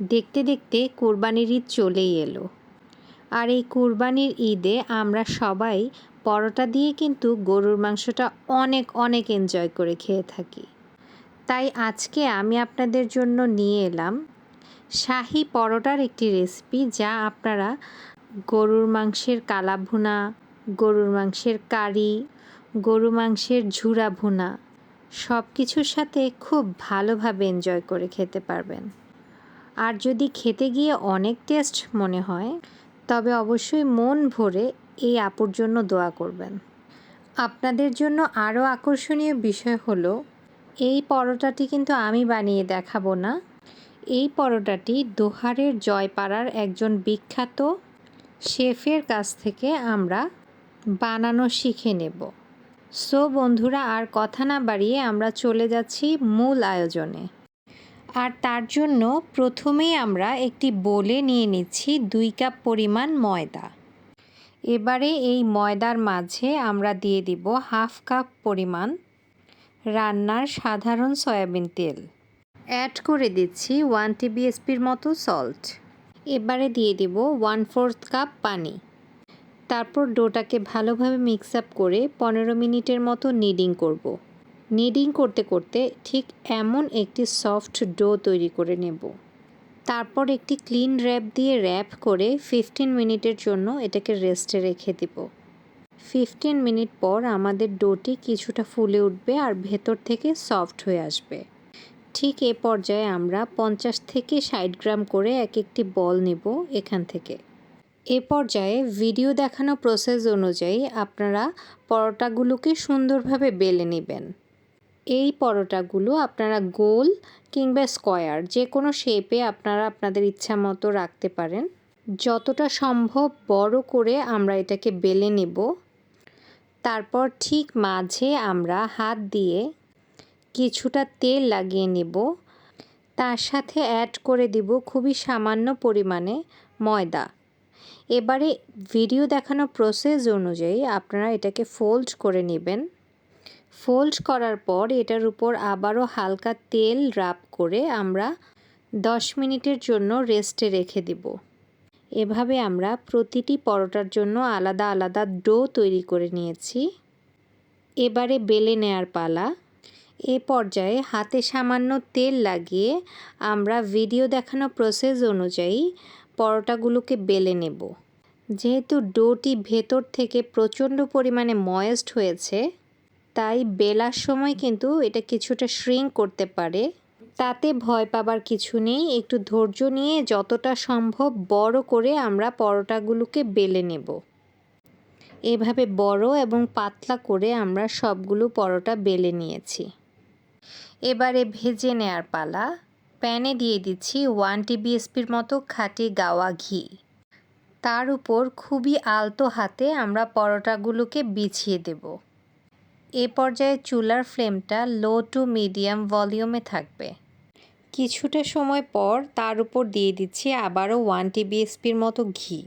দেখতে দেখতে কোরবানির ঈদ চলেই এলো। আর এই কোরবানির ঈদে আমরা সবাই পরোটা দিয়ে কিন্তু গরুর মাংসটা অনেক অনেক এনজয় করে খেয়ে থাকি। তাই আজকে আমি আপনাদের জন্য নিয়ে এলাম শাহি পরোটার একটি রেসিপি যা আপনারা গরুর মাংসের কালা ভুনা গরুর মাংসের কারি গরু মাংসের ঝুরা ভুনা সব কিছুর সাথে খুব ভালোভাবে এনজয় করে খেতে পারবেন। আর যদি খেতে গিয়ে অনেক টেস্ট মনে হয়, তবে অবশ্যই মন ভরে এই আপুর জন্য দোয়া করবেন। আপনাদের জন্য আরও আকর্ষণীয় বিষয় হলো, এই পরোটাটি কিন্তু আমি বানিয়ে দেখাবো না। এই পরোটাটি দোহারের জয়পাড়ার একজন বিখ্যাত শেফের কাছ থেকে আমরা বানানো শিখে নেব। সো বন্ধুরা, আর কথা না বাড়িয়ে আমরা চলে যাচ্ছি মূল আয়োজনে। আর তার জন্য প্রথমেই আমরা একটি বোলে নিয়ে নিচ্ছি দুই কাপ পরিমাণ ময়দা। এবারে এই ময়দার মাঝে আমরা দিয়ে দিব হাফ কাপ পরিমাণ রান্নার সাধারণ সয়াবিন তেল। অ্যাড করে দিচ্ছি ওয়ান টিবিএসপির মতো সল্ট। এবারে দিয়ে দিব ওয়ান ফোর্থ কাপ পানি। তারপর ডোটাকে ভালোভাবে মিক্স আপ করে পনেরো মিনিটের মতো নিডিং করব। নিডিং করতে করতে ঠিক এমন একটি সফট ডো তৈরি করে নেব। তারপর একটি ক্লিন র্যাপ দিয়ে র্যাপ করে ফিফটিন মিনিটের জন্য এটাকে রেস্টে রেখে দিব। ফিফটিন মিনিট পর আমাদের ডোটি কিছুটা ফুলে উঠবে আর ভেতর থেকে সফট হয়ে আসবে। ঠিক এ পর্যায়ে আমরা পঞ্চাশ থেকে ষাট গ্রাম করে এক একটি বল নেব এখান থেকে। এ পর্যায়ে ভিডিও দেখানো প্রসেস অনুযায়ী আপনারা পরোটাগুলোকে সুন্দরভাবে বেলে নেবেন। এই পরোটাগুলো আপনারা গোল কিংবা স্কোয়ার যে কোনো শেপে আপনারা আপনাদের ইচ্ছা মতো রাখতে পারেন। যতটা সম্ভব বড় করে আমরা এটাকে বেলে নেব। তারপর ঠিক মাঝে আমরা হাত দিয়ে কিছুটা তেল লাগিয়ে নেব। তার সাথে অ্যাড করে দিব খুবই সামান্য পরিমাণে ময়দা। এবারে ভিডিও দেখানো প্রসেস অনুযায়ী আপনারা এটাকে ফোল্ড করে নেবেন। ফোল্ড করার পর এটার উপর আবারও হালকা তেল রাব করে আমরা দশ মিনিটের জন্য রেস্টে রেখে দিব। এভাবে আমরা প্রতিটি পরোটার জন্য আলাদা আলাদা ডো তৈরি করে নিয়েছি। এবারে বেলে নেয়ার পালা। এ পর্যায়ে হাতে সামান্য তেল লাগিয়ে আমরা ভিডিও দেখানো প্রসেস অনুযায়ী পরোটাগুলোকে বেলে নেব। যেহেতু ডোটি ভেতর থেকে প্রচণ্ড পরিমাণে ময়েস্ট হয়েছে তাই বেলার সময় কিন্তু এটা কিছুটা শ্রিঙ্ক করতে পারে। তাতে ভয় পাবার কিছু নেই। একটু ধৈর্য নিয়ে যতটা সম্ভব বড় করে আমরা পরোটাগুলোকে বেলে নেব। এভাবে বড় এবং পাতলা করে আমরা সবগুলো পরোটা বেলে নিয়েছি। এবারে ভেজে নেয়ার পালা। প্যানে দিয়ে দিচ্ছি ওয়ান টিবিএসপির মতো খাঁটি গাওয়া ঘি। তার উপর খুবই আলতো হাতে আমরা পরোটাগুলোকে বিছিয়ে দেব। এ পর্যায়ে চুলার ফ্লেমটা লো টু মিডিয়াম ভলিউমে থাকবে। কিছুটা সময় পর তার উপর দিয়ে দিচ্ছি আবারও ওয়ান টিবিএসপির মতো ঘি।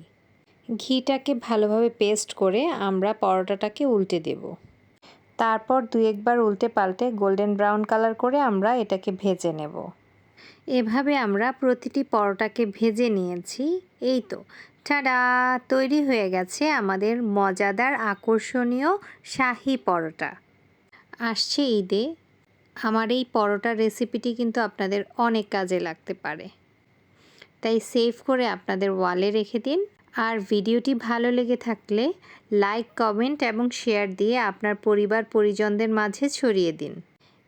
ঘিটাকে ভালোভাবে পেস্ট করে আমরা পরোটাটাকে উল্টে দেব। তারপর দু একবার উল্টে পাল্টে গোল্ডেন ব্রাউন কালার করে আমরা এটাকে ভেজে নেব। এভাবে আমরা প্রতিটি পরোটাকে ভেজে নিয়েছি। এই তো ঠাডা তৈরি হয়ে গেছে আমাদের মজাদার আকর্ষণীয় শাহি পরোটা। আসছে ঈদে। আমার এই পরোটার রেসিপিটি কিন্তু আপনাদের অনেক কাজে লাগতে পারে। তাই সেভ করে আপনাদের ওয়ালে রেখে দিন। আর ভিডিওটি ভালো লেগে থাকলে লাইক কমেন্ট এবং শেয়ার দিয়ে আপনার পরিবার পরিজনদের মাঝে ছড়িয়ে দিন।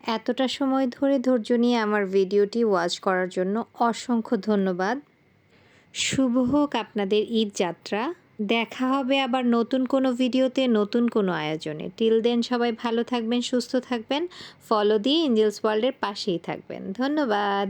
এতটা সময় ধরে ধৈর্য নিয়ে আমার ভিডিওটি ওয়াচ করার জন্য অসংখ্য ধন্যবাদ। শুভ হোক আপনাদের ঈদ যাত্রা। দেখা হবে আবার নতুন কোনো ভিডিওতে, নতুন কোনো আয়োজনে। টিল দেন সবাই ভালো থাকবেন, সুস্থ থাকবেন। ফলো দিয়ে এঞ্জেলস ওয়ার্ল্ডের পাশেই থাকবেন। ধন্যবাদ।